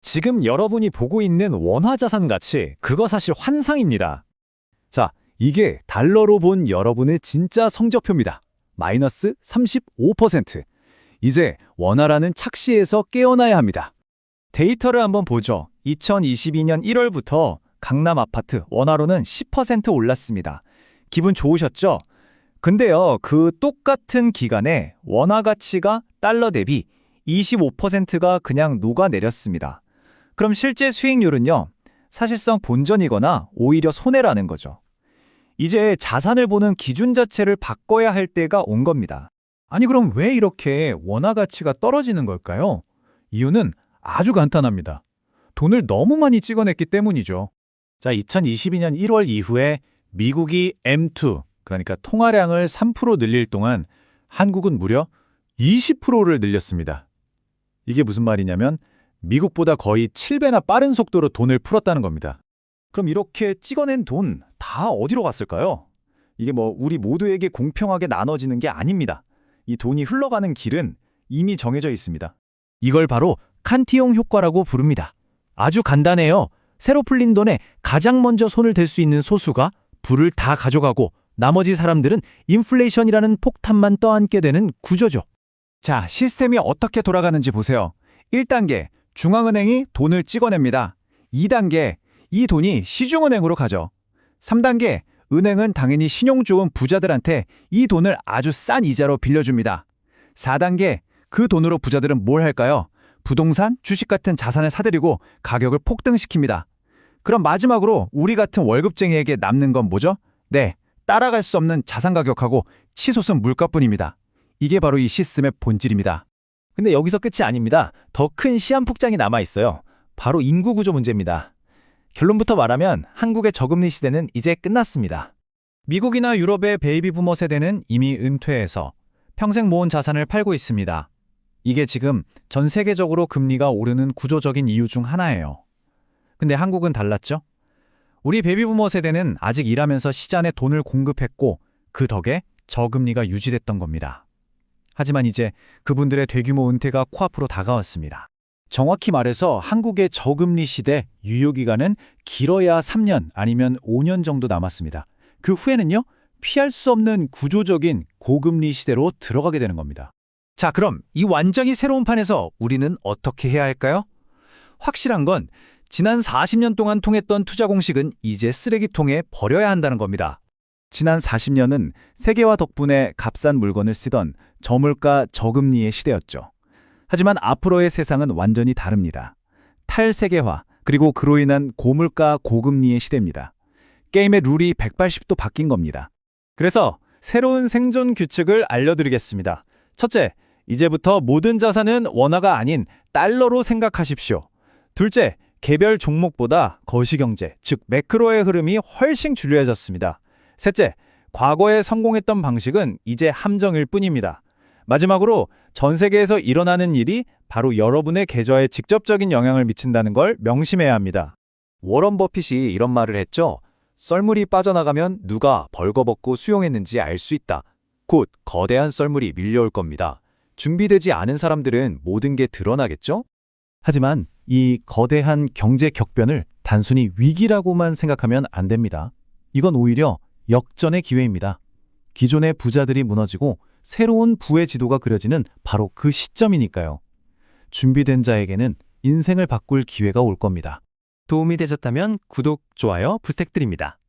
지금 여러분이 보고 있는 원화 자산 가치, 그거 사실 환상입니다. 자, 이게 달러로 본 여러분의 진짜 성적표입니다. 마이너스 35%. 이제 원화라는 착시에서 깨어나야 합니다. 데이터를 한번 보죠. 2022년 1월부터 강남 아파트 원화로는 10% 올랐습니다. 기분 좋으셨죠? 근데요, 그 똑같은 기간에 원화 가치가 달러 대비 25%가 그냥 녹아내렸습니다. 그럼 실제 수익률은요, 사실상 본전이거나 오히려 손해라는 거죠. 이제 자산을 보는 기준 자체를 바꿔야 할 때가 온 겁니다. 아니 그럼 왜 이렇게 원화 가치가 떨어지는 걸까요? 이유는 아주 간단합니다. 돈을 너무 많이 찍어냈기 때문이죠. 자, 2022년 1월 이후에 미국이 M2, 그러니까 통화량을 3% 늘릴 동안 한국은 무려 20%를 늘렸습니다. 이게 무슨 말이냐면 미국보다 거의 7배나 빠른 속도로 돈을 풀었다는 겁니다. 그럼 이렇게 찍어낸 돈 다 어디로 갔을까요? 이게 뭐 우리 모두에게 공평하게 나눠지는 게 아닙니다. 이 돈이 흘러가는 길은 이미 정해져 있습니다. 이걸 바로 칸티용 효과라고 부릅니다. 아주 간단해요. 새로 풀린 돈에 가장 먼저 손을 댈 수 있는 소수가 불을 다 가져가고 나머지 사람들은 인플레이션이라는 폭탄만 떠안게 되는 구조죠. 자, 시스템이 어떻게 돌아가는지 보세요. 1단계, 중앙은행이 돈을 찍어냅니다. 2단계, 이 돈이 시중은행으로 가죠. 3단계, 은행은 당연히 신용 좋은 부자들한테 이 돈을 아주 싼 이자로 빌려줍니다. 4단계, 그 돈으로 부자들은 뭘 할까요? 부동산, 주식 같은 자산을 사들이고 가격을 폭등시킵니다. 그럼 마지막으로 우리 같은 월급쟁이에게 남는 건 뭐죠? 네, 따라갈 수 없는 자산 가격하고 치솟은 물가뿐입니다. 이게 바로 이 시스템의 본질입니다. 근데 여기서 끝이 아닙니다. 더 큰 시한폭장이 남아 있어요. 바로 인구 구조 문제입니다. 결론부터 말하면 한국의 저금리 시대는 이제 끝났습니다. 미국이나 유럽의 베이비 부머 세대는 이미 은퇴해서 평생 모은 자산을 팔고 있습니다. 이게 지금 전 세계적으로 금리가 오르는 구조적인 이유 중 하나예요. 근데 한국은 달랐죠? 우리 베이비 부머 세대는 아직 일하면서 시장에 돈을 공급했고 그 덕에 저금리가 유지됐던 겁니다. 하지만 이제 그분들의 대규모 은퇴가 코앞으로 다가왔습니다. 정확히 말해서 한국의 저금리 시대 유효기간은 길어야 3년 아니면 5년 정도 남았습니다. 그 후에는요, 피할 수 없는 구조적인 고금리 시대로 들어가게 되는 겁니다. 자, 그럼 이 완전히 새로운 판에서 우리는 어떻게 해야 할까요? 확실한 건 지난 40년 동안 통했던 투자 공식은 이제 쓰레기통에 버려야 한다는 겁니다. 지난 40년은 세계화 덕분에 값싼 물건을 쓰던 저물가 저금리의 시대였죠. 하지만 앞으로의 세상은 완전히 다릅니다. 탈세계화, 그리고 그로 인한 고물가 고금리의 시대입니다. 게임의 룰이 180도 바뀐 겁니다. 그래서 새로운 생존 규칙을 알려드리겠습니다. 첫째, 이제부터 모든 자산은 원화가 아닌 달러로 생각하십시오. 둘째, 개별 종목보다 거시경제, 즉 매크로의 흐름이 훨씬 중요해졌습니다. 셋째, 과거에 성공했던 방식은 이제 함정일 뿐입니다. 마지막으로 전 세계에서 일어나는 일이 바로 여러분의 계좌에 직접적인 영향을 미친다는 걸 명심해야 합니다. 워런 버핏이 이런 말을 했죠. 썰물이 빠져나가면 누가 벌거벗고 수용했는지 알 수 있다. 곧 거대한 썰물이 밀려올 겁니다. 준비되지 않은 사람들은 모든 게 드러나겠죠? 하지만 이 거대한 경제 격변을 단순히 위기라고만 생각하면 안 됩니다. 이건 오히려 역전의 기회입니다. 기존의 부자들이 무너지고 새로운 부의 지도가 그려지는 바로 그 시점이니까요. 준비된 자에게는 인생을 바꿀 기회가 올 겁니다. 도움이 되셨다면 구독, 좋아요 부탁드립니다.